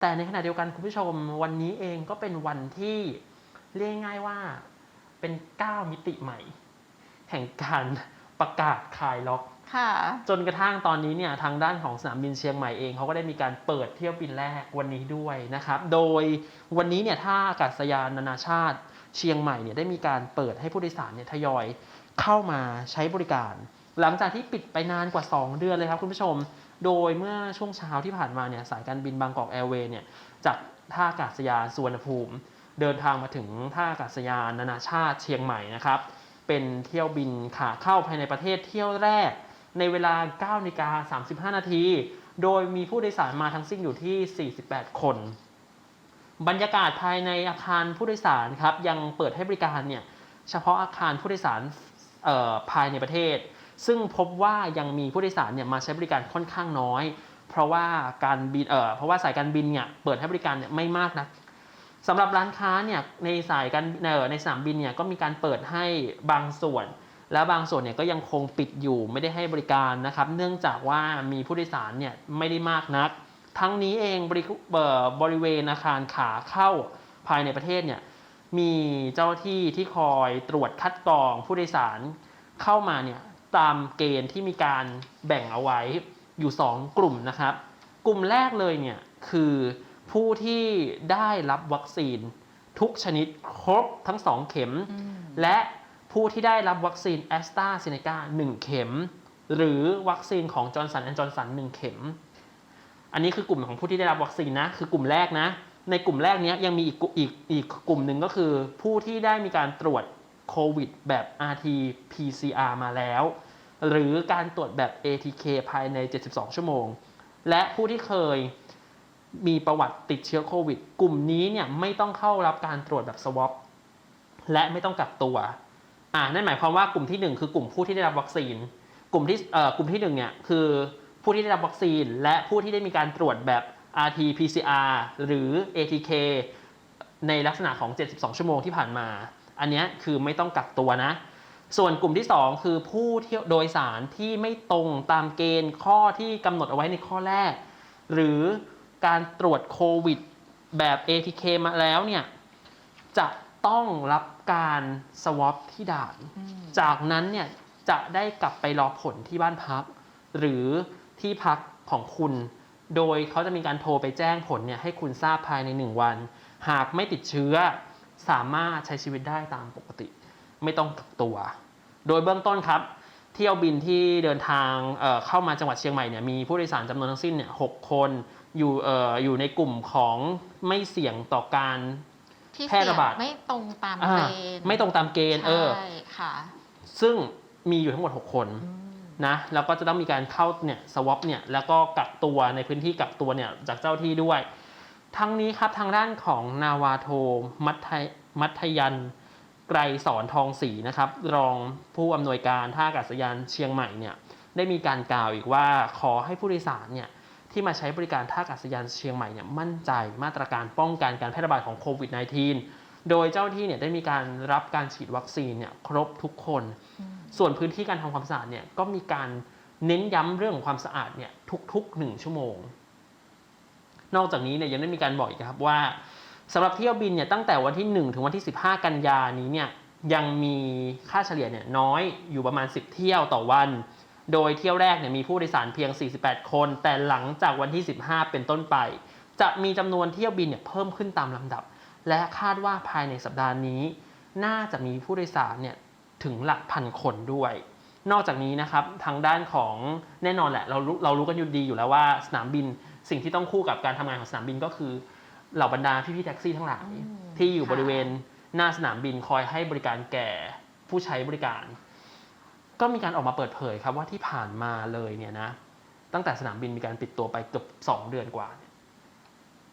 แต่ในขณะเดียวกันคุณผู้ชมวันนี้เองก็เป็นวันที่เรียกง่ายๆว่าเป็นก้าวมิติใหม่ แห่งการประกาศคลายล็อกค่ะจนกระทั่งตอนนี้เนี่ยทางด้านของสนามบินเชียงใหม่เองเขาก็ได้มีการเปิดเที่ยวบินแรกวันนี้ด้วยนะครับ โดยวันนี้เนี่ยท่าอากาศยานนานาชาติเชียงใหม่เนี่ยได้มีการเปิดให้ผู้โดยสารเนี่ยทยอยเข้ามาใช้บริการ หลังจากที่ปิดไปนานกว่า 2 เดือนเลยครับคุณผู้ชม โดยเมื่อช่วงเช้าที่ผ่านมาเนี่ยสายการบินบางกอกแอร์เวย์เนี่ยจากท่าอากาศยานสุวรรณภูมิ เดินทางมาถึงท่าอากาศยานนานาชาติเชียงใหม่นะครับ เป็นเที่ยวบินขาเข้าภายในประเทศเที่ยวแรก ในเวลา9นาฬิกา35 นาที โดยมีผู้โดยสารมาทั้งสิ้นอยู่ที่ 48 คน บรรยากาศภายในอาคารผู้โดยสารครับยังเปิดให้บริการเนี่ยเฉพาะอาคารผู้โดยสารภายในประเทศ ซึ่งพบว่ายังมีผู้โดยสารเนี่ยมาใช้บริการค่อนข้างน้อย เพราะว่าการบินเอ่อเพราะว่าสายการบินเนี่ยเปิดให้บริการเนี่ยไม่มากนักสำหรับร้านค้าเนี่ยในสายการเอ่อในสนามบินเนี่ยก็มีการเปิดให้บางส่วน และบางส่วนเนี่ยก็ยังคงปิดอยู่ไม่ได้ให้บริการนะครับ เนื่องจากว่ามีผู้โดยสารเนี่ยไม่ได้มากนัก ทั้งนี้เองบริเออบริเวณอาคารขาเข้าภายในประเทศเนี่ยมีเจ้าที่ที่คอยตรวจคัดกรองผู้โดยสารเข้ามาเนี่ย ตามเกณฑ์ที่มีการแบ่งเอาไว้อยู่ 2 กลุ่มนะครับ กลุ่มแรกเลยเนี่ยคือผู้ที่ได้รับวัคซีนทุกชนิดครบทั้ง 2 เข็มอืมและผู้ที่ได้รับวัคซีนแอสตราเซเนกา1เข็ม หรือวัคซีนของจอร์นสันแอนจอร์นสัน1เข็ม อันนี้คือกลุ่มของผู้ที่ได้รับวัคซีนนะคือกลุ่มแรกนะ ในกลุ่มแรกเนี้ยยังมีอีกกลุ่มอีกอีกกลุ่มหนึ่งก็คือ ผู้ที่ได้มีการตรวจ โควิดแบบ rt pcr มาแล้ว หรือการตรวจแบบ atk ภายใน 72 ชั่วโมง และผู้ที่เคยมีประวัติติดเชื้อโควิด กลุ่มนี้เนี่ยไม่ต้องเข้ารับการตรวจแบบ swab และไม่ต้องกักตัว อ่า นั่นหมายความว่ากลุ่มที่หนึ่งคือกลุ่มผู้ที่ได้รับวัคซีน กลุ่มที่ เอ่อ กลุ่มที่หนึ่งเนี่ยคือผู้ที่ได้รับวัคซีน และผู้ที่ได้มีการตรวจแบบ rt pcr หรือ atk ในลักษณะของ 72 ชั่วโมงที่ผ่านมา อันเนี้ยคือไม่ต้องกักตัวนะ ส่วนกลุ่มที่ 2 คือผู้เที่ยวโดยสารที่ไม่ตรงตามเกณฑ์ข้อที่กำหนดเอาไว้ในข้อแรก หรือการตรวจโควิดแบบ ATK มาแล้วเนี่ยจะต้องรับการสวอปที่ด่านอืมจากนั้นเนี่ยจะได้กลับไปรอผลที่บ้านพัก หรือที่พักของคุณ โดยเขาจะมีการโทรไปแจ้งผลเนี่ยให้คุณทราบภายใน 1 วัน หากไม่ติดเชื้อ สามารถใช้ชีวิตได้ตามปกติ ไม่ต้องกักตัว โดยเบื้องต้นครับ เที่ยวบินที่เดินทางเอ่อเข้ามาจังหวัดเชียงใหม่เนี่ยมีผู้โดยสารจำนวนทั้งสิ้นเนี่ยหกคนอยู่เอ่ออยู่ในกลุ่มของไม่เสี่ยงต่อการที่แพร่เสี่ยระบาดงไม่ตรงตามอ่าเกณฑ์ไม่ตรงตามเกณฑ์เออใช่ค่ะ ซึ่งมีอยู่ทั้งหมด 6 คนอืมนะแล้วก็จะต้องมีการเข้าเนี่ยสวอปเนี่ยแล้วก็กักตัวในพื้นที่กักตัวเนี่ยจากเจ้าที่ด้วย ทั้งนี้ครับทางด้านของนาวาโทมัทยมัทยันไกรสอนทองศรีนะครับ รองผู้อำนวยการท่าอากาศยานเชียงใหม่เนี่ยได้มีการกล่าวอีกว่าขอให้ผู้โดยสารเนี่ยที่มาใช้บริการท่าอากาศยานเชียงใหม่เนี่ยมั่นใจมาตรการป้องกันการแพร่ระบาดของโควิด -19 โดยเจ้าหน้าที่เนี่ยได้มีการรับการฉีดวัคซีนเนี่ยครบทุกคนอืมส่วนพื้นที่การทำความสะอาดเนี่ยก็มีการเน้นย้ำเรื่องของความสะอาดเนี่ยทุกๆหนึ่งชั่วโมง นอกจากนี้เนี่ยยังได้มีการบอกอีกครับว่าสำหรับเที่ยวบินเนี่ยตั้งแต่วันที่ 1 ถึงวันที่ 15 กันยานี้เนี่ยยังมีค่าเฉลี่ยเนี่ยน้อยอยู่ประมาณ 10 เที่ยวต่อวัน โดยเที่ยวแรกเนี่ยมีผู้โดยสารเพียง 48 คน แต่หลังจากวันที่ 15 เป็นต้นไป จะมีจำนวนเที่ยวบินเนี่ยเพิ่มขึ้นตามลำดับ และคาดว่าภายในสัปดาห์นี้ น่าจะมีผู้โดยสารเนี่ยถึงหลักพันคนด้วย นอกจากนี้นะครับทางด้านของแน่นอนแหละเรารู้เรารู้กันอยู่ดีอยู่แล้วว่าสนามบินสิ่งที่ต้องคู่กับการทำงานของสนามบินก็คือเหล่าบรรดาพี่ๆแท็กซี่ทั้งหลายอืมที่อยู่ค่ะบริเวณหน้าสนามบินคอยให้บริการแก่ผู้ใช้บริการ ก็มีการออกมาเปิดเผยครับว่าที่ผ่านมาเลยเนี่ยนะ ตั้งแต่สนามบินมีการปิดตัวไปเกือบสองเดือนกว่าเนี่ย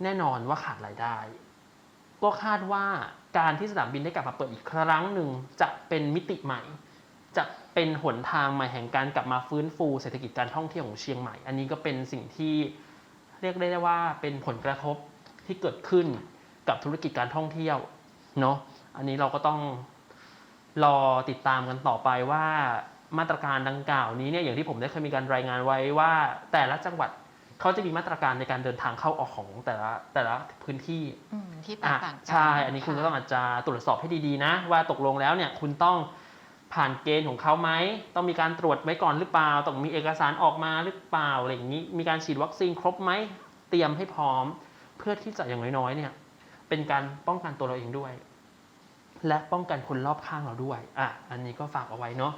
แน่นอนว่าขาดรายได้ ก็คาดว่าการที่สนามบินได้กลับมาเปิดอีกครั้งหนึ่งจะเป็นมิติใหม่ จะ เป็นหนทางใหม่แห่งการกลับมาฟื้นฟูเศรษฐกิจการท่องเที่ยวของเชียงใหม่ อันนี้ก็เป็นสิ่งที่เรียกได้ว่าเป็นผลกระทบที่เกิดขึ้นกับธุรกิจการท่องเที่ยวเนาะ อันนี้เราก็ต้องรอติดตามกันต่อไปว่ามาตรการดังกล่าวนี้เนี่ยอย่างที่ผมได้เคยมีการรายงานไว้ว่า แต่ละจังหวัดเขาจะมีมาตรการในการเดินทางเข้าออกของแต่ละแต่ละพื้นที่อืมที่แตกอะต่างกัใช่ อันนี้คุณก็ต้องะอาจจะตรวจสอบให้ดีๆนะ ว่าตกลงแล้วเนี่ยคุณต้อง ผ่านเกณฑ์ของเขาไหม ต้องมีการตรวจไว้ก่อนหรือเปล่า ต้องมีเอกสารออกมาหรือเปล่าอะไรอย่างนี้ มีการฉีดวัคซีนครบไหม เตรียมให้พร้อม เพื่อที่จะอย่างน้อยๆเนี่ย เป็นการป้องกันตัวเราเองด้วย และป้องกันคนรอบข้างเราด้วย อะ อันนี้ก็ฝากเอาไว้เนาะ